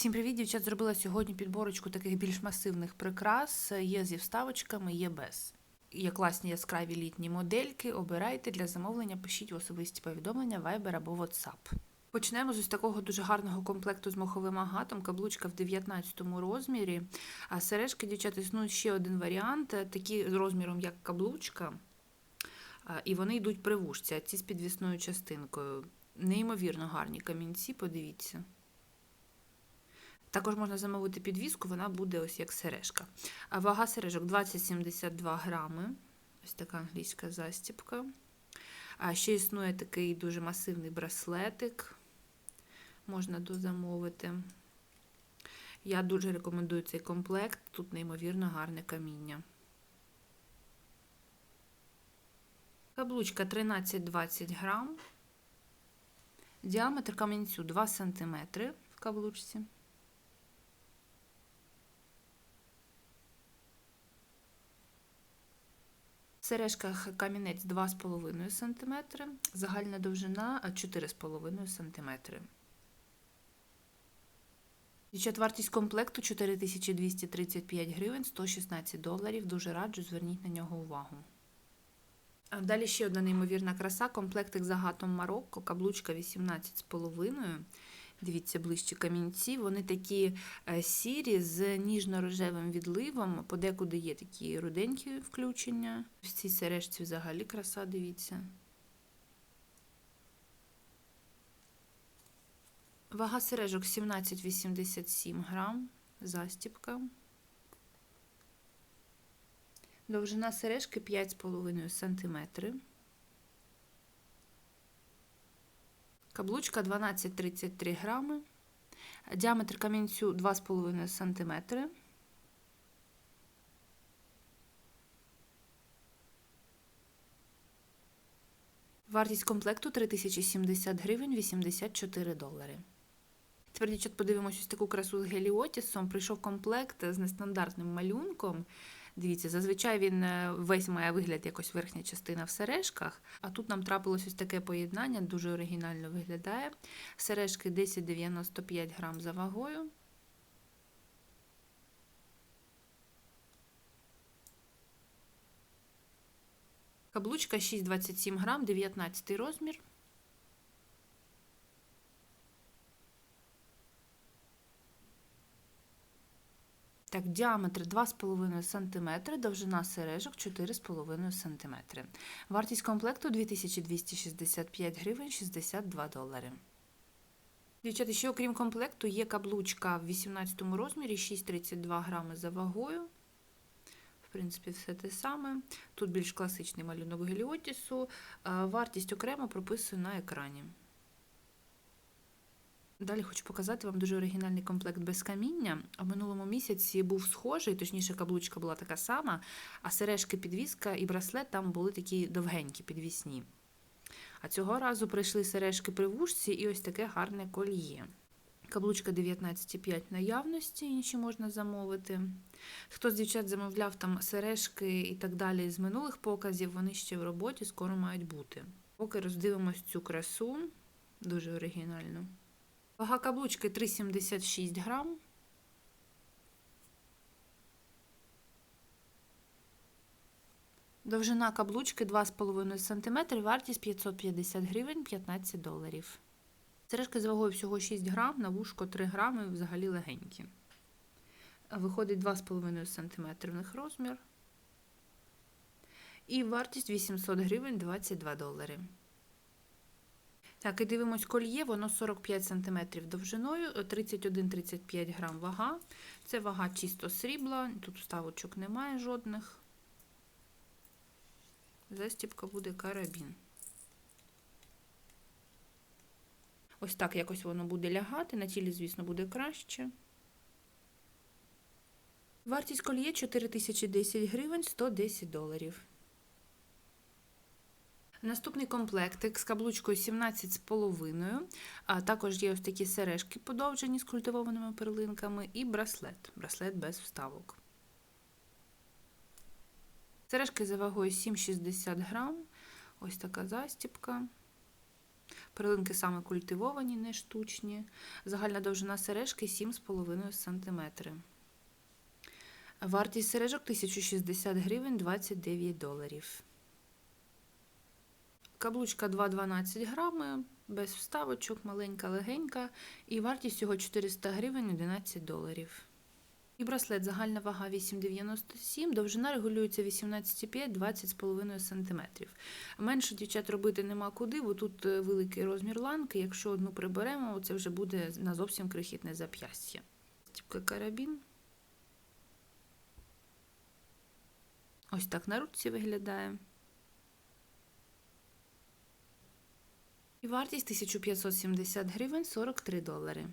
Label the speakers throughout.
Speaker 1: Всім привіт, дівчат! Зробила сьогодні підборочку таких більш масивних прикрас. Є зі вставочками, є без. Є класні яскраві літні модельки. Обирайте для замовлення, пишіть в особисті повідомлення, Viber або WhatsApp. Почнемо з ось такого дуже гарного комплекту з моховим агатом, каблучка в 19 розмірі. А сережки, дівчат, існують ще один варіант, такі з розміром, як каблучка. І вони йдуть при вушці, а ці з підвісною частинкою. Неймовірно гарні камінці, подивіться. Також можна замовити підвіску, вона буде ось як сережка. А вага сережок 20-72 грами. Ось така англійська застіпка. А ще існує такий дуже масивний браслетик. Можна дозамовити. Я дуже рекомендую цей комплект. Тут неймовірно гарне каміння. Каблучка 13-20 грам. Діаметр камінцю 2 см в каблучці. Сережках камінець 2,5 см, загальна довжина 4,5 см. Дівчат, вартість комплекту 4235 гривень, 116 доларів. Дуже раджу, зверніть на нього увагу. Далі ще одна неймовірна краса, комплектик з агатом Марокко, каблучка 18,5. Дивіться, ближче камінці. Вони такі е, сірі з ніжно-рожевим відливом, подекуди є такі руденькі включення. В цій сережці взагалі краса, дивіться. Вага сережок 17,87 грам, застіпка. Довжина сережки 5,5 см. Каблучка 12,33 грами. Діаметр камінцю 2,5 см. Вартість комплекту 3070 гривень 84 долари. Тепер, дівчат, подивимось ось таку красу з геліотісом. Прийшов комплект з нестандартним малюнком. Дивіться, зазвичай він е, весь має вигляд якось верхня частина в сережках, а тут нам трапилось ось таке поєднання, дуже оригінально виглядає. Сережки 10,95 грам за вагою. Каблучка 6,27 грам, 19 розмір. Так, діаметр 2,5 см, довжина сережок 4,5 см. Вартість комплекту 2265 гривень 62 долари. Дівчата, ще окрім комплекту, є каблучка в 18 розмірі 6,32 грами за вагою. В принципі, все те саме. Тут більш класичний малюнок геліотісу. Вартість окремо прописую на екрані. Далі хочу показати вам дуже оригінальний комплект без каміння. В минулому місяці був схожий, точніше, каблучка була така сама, а сережки підвіска і браслет там були такі довгенькі, підвісні. А цього разу прийшли сережки при вушці і ось таке гарне кольє. Каблучка 19,5 наявності, інші можна замовити. Хто з дівчат замовляв там сережки і так далі з минулих показів, вони ще в роботі скоро мають бути. Поки роздивимось цю красу, дуже оригінальну. Вага каблучки 3,76 грам. Довжина каблучки 2,5 см, вартість 550 гривень 15 доларів. Сережки з вагою всього 6 грам, на вушко 3 грами, взагалі легенькі. Виходить 2,5 см в них розмір. І вартість 800 гривень 22 долари. Так, і дивимось кольє, воно 45 см довжиною, 31-35 грам вага. Це вага чисто срібла, тут вставочок немає жодних. Застіпка буде карабін. Ось так якось воно буде лягати, на тілі, звісно, буде краще. Вартість кольє 4010 гривень 110 доларів. Наступний комплектик з каблучкою 17,5. А також є ось такі сережки подовжені з культивованими перлинками, і браслет. Браслет без вставок. Сережки за вагою 7,60 грам. Ось така застіпка. Перлинки саме культивовані, не штучні. Загальна довжина сережки 7,5 см. Вартість сережок 1060 гривень 29 доларів. Каблучка 2,12 грами, без вставочок, маленька, легенька. І вартість його 400 гривень 11 доларів. І браслет загальна вага 8,97, довжина регулюється 18,5-20,5 см. Менше дівчат робити нема куди, бо тут е, великий розмір ланки. Якщо одну приберемо, це вже буде на зовсім крихітне зап'ястя. Типка карабін. Ось так на руці виглядає. І вартість 1570 гривень 43 долари.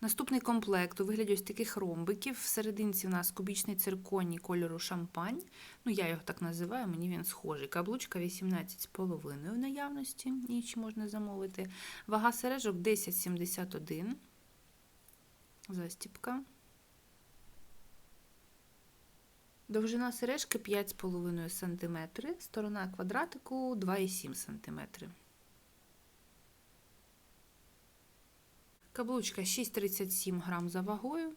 Speaker 1: Наступний комплект у вигляді ось таких ромбиків. Всерединці у нас кубічний цирконій кольору шампань. Ну, я його так називаю, мені він схожий. Каблучка 18,5 в наявності, інші можна замовити. Вага сережок 10,71. Застіпка. Довжина сережки 5,5 см, сторона квадратику 2,7 см. Каблучка 6,37 грам за вагою.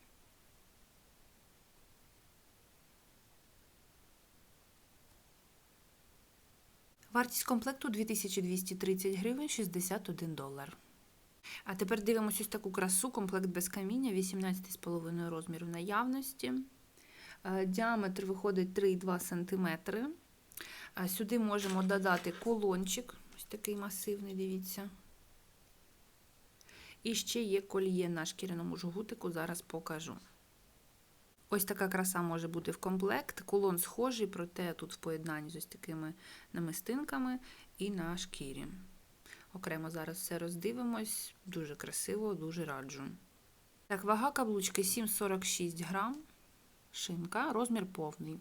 Speaker 1: Вартість комплекту 2230 гривень 61 долар. А тепер дивимося ось таку красу, комплект без каміння, 18,5 розмір в наявності. Е, Діаметр виходить 3,2 см. Е, Сюди можемо додати кулончик, ось такий масивний, дивіться. І ще є кольє на шкіряному жгутику, зараз покажу. Ось така краса може бути в комплект. Кулон схожий, проте тут в поєднанні з ось такими намистинками і на шкірі. Окремо зараз все роздивимось. Дуже красиво, дуже раджу. Так, вага каблучки 7,46 грам. Шинка, розмір повний.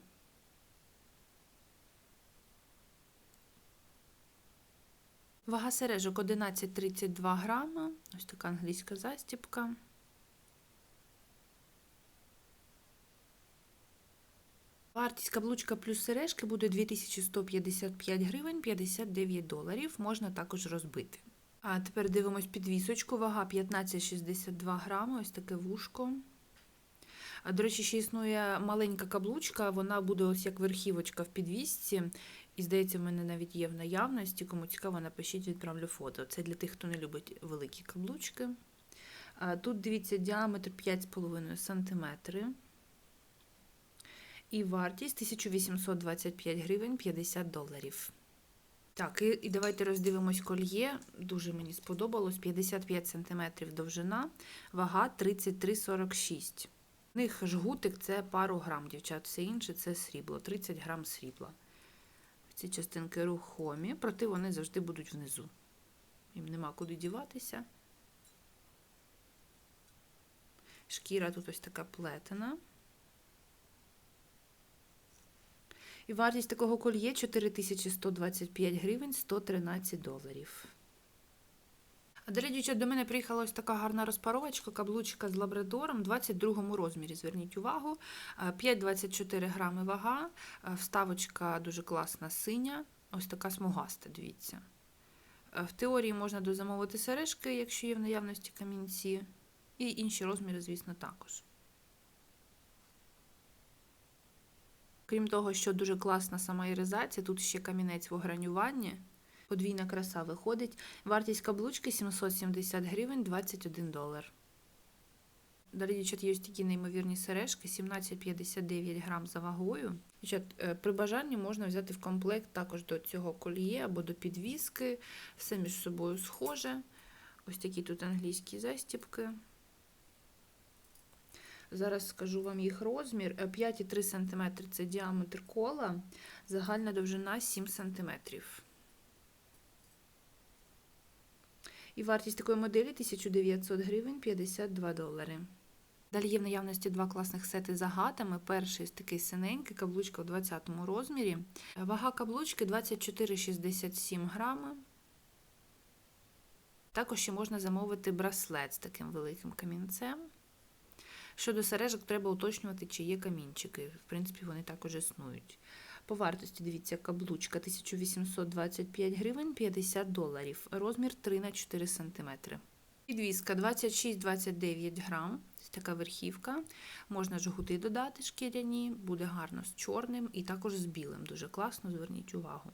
Speaker 1: Вага сережок 11,32 грама. Ось така англійська застіпка. Вартість каблучка плюс сережки буде 2155 гривень 59 доларів. Можна також розбити. А тепер дивимось підвісочку. Вага 15,62 грами. Ось таке вушко. До речі, ще існує маленька каблучка, вона буде ось як верхівочка в підвісці. І, здається, в мене навіть є в наявності. Кому цікаво, напишіть, відправлю фото. Це для тих, хто не любить великі каблучки. Тут, дивіться, діаметр 5,5 см. І вартість 1825 гривень 50 доларів. Так, і, і давайте роздивимось кольє. Дуже мені сподобалось. 55 см довжина, вага 33,46. У них жгутик це пару грам, дівчат, все інше це срібло, 30 грам срібла. Ці частинки рухомі, проте вони завжди будуть внизу. Їм нема куди діватися. Шкіра тут ось така плетена. І вартість такого кольє 4125 гривень 113 доларів. До речі, до мене приїхала ось така гарна розпаровочка, каблучка з лабрадором, 22 розмірі. Зверніть увагу, 5,24 грами вага, вставочка дуже класна синя, ось така смугаста, дивіться. В теорії можна дозамовити сережки, якщо є в наявності камінці, і інші розміри, звісно, також. Крім того, що дуже класна сама іризація, тут ще камінець в огранюванні. Подвійна краса виходить. Вартість каблучки 770 гривень 21 долар. Далі, дівчат, є ось такі неймовірні сережки, 17,59 грам за вагою. Дівчат, е, при бажанні можна взяти в комплект також до цього кольє або до підвіски. Все між собою схоже. Ось такі тут англійські застіпки. Зараз скажу вам їх розмір. 5,3 см це діаметр кола, загальна довжина 7 см. І вартість такої моделі 1900 гривень 52 долари. Далі є в наявності два класних сети з агатами. Перший такий синенький, каблучка у 20 розмірі. Вага каблучки 24,67 грами. Також ще можна замовити браслет з таким великим камінцем. Щодо сережок, треба уточнювати, чи є камінчики. В принципі, вони також існують. По вартості, дивіться, каблучка 1825 гривень 50 доларів. Розмір 3 на 4 см. Підвіска 26-29 грам. Така верхівка. Можна жгути додати шкіряні, буде гарно з чорним і також з білим. Дуже класно, зверніть увагу.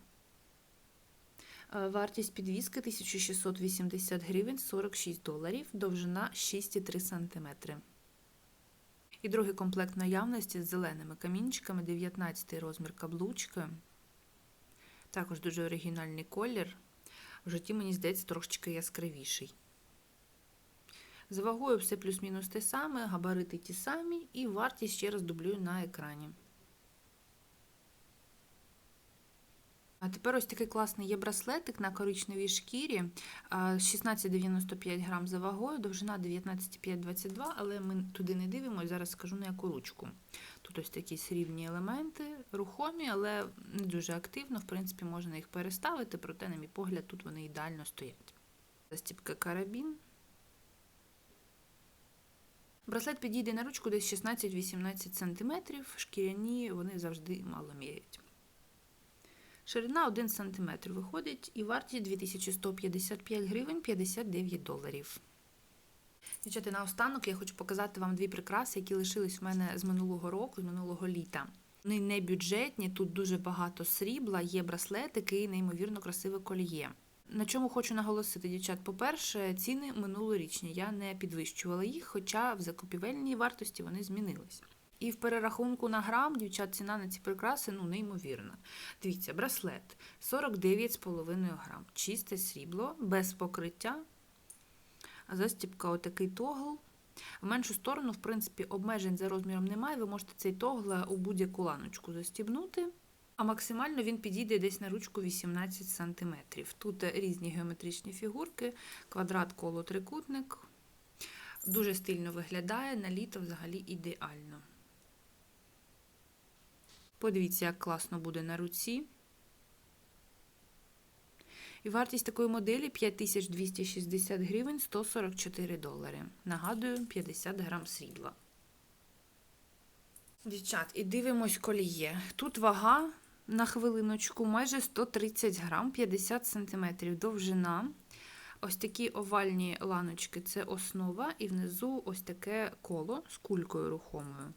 Speaker 1: Е, Вартість підвіски 1680 гривень 46 доларів, довжина 6,3 см. І другий комплект наявності з зеленими камінчиками, 19 розмір каблучки. Також дуже оригінальний колір. В житті, мені здається, трошечки яскравіший. З вагою все плюс-мінус те саме, габарити ті самі, і вартість ще раз дублюю на екрані. А тепер ось такий класний є браслетик на коричневій шкірі. 16,95 грам за вагою, довжина 19,522, але ми туди не дивимося, зараз скажу на яку ручку. Тут ось такі срібні елементи, рухомі, але не дуже активно. В принципі, можна їх переставити, проте, на мій погляд, тут вони ідеально стоять. Застіпка карабін. Браслет підійде на ручку десь 16-18 см, шкіряні вони завжди мало міряють. Ширина 1 см виходить і вартість 2155 гривень 59 доларів. Дівчата, наостанок я хочу показати вам дві прикраси, які лишились в мене з минулого року, з минулого літа. Вони не бюджетні, тут дуже багато срібла, є браслетики і неймовірно красиве кольє. На чому хочу наголосити, дівчат, по-перше, ціни минулорічні. Я не підвищувала їх, хоча в закупівельній вартості вони змінились. І в перерахунку на грам, дівчат, ціна на ці прикраси ну, неймовірна. Дивіться, браслет 49,5 грам. Чисте срібло, без покриття. Застіпка отакий тогл. В меншу сторону, в принципі, обмежень за розміром немає. Ви можете цей тогл у будь-яку ланочку застібнути. А максимально він підійде десь на ручку 18 см. Тут різні геометричні фігурки, квадрат, коло, трикутник. Дуже стильно виглядає, на літо взагалі ідеально. Подивіться, як класно буде на руці. І вартість такої моделі 5260 гривень 144 долари. Нагадую, 50 грам срібла. Дівчат, і дивимось коліє. Тут вага на хвилиночку майже 130 грам, 50 сантиметрів довжина. Ось такі овальні ланочки це основа, і внизу ось таке коло з кулькою рухомою.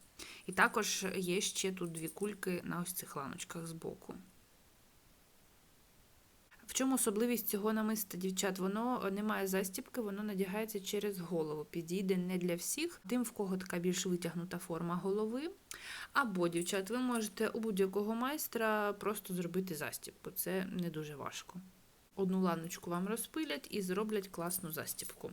Speaker 1: І також є ще тут дві кульки на ось цих ланочках збоку. В чому особливість цього намиста, дівчат? Воно не має застібки, воно надягається через голову. Підійде не для всіх, тим, в кого така більш витягнута форма голови. Або, дівчат, ви можете у будь-якого майстра просто зробити застібку. Це не дуже важко. Одну ланочку вам розпилять і зроблять класну застібку.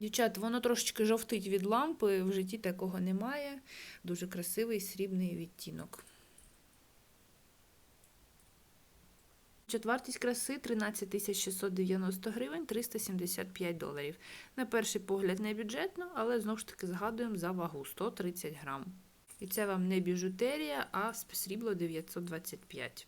Speaker 1: Дівчат, воно трошечки жовтить від лампи, в житті такого немає. Дуже красивий срібний відтінок. Дівчат, Вартість краси 13 690 гривень 375 доларів. На перший погляд не бюджетно, але знову ж таки згадуємо за вагу 130 грам. І це вам не біжутерія, а срібло 925.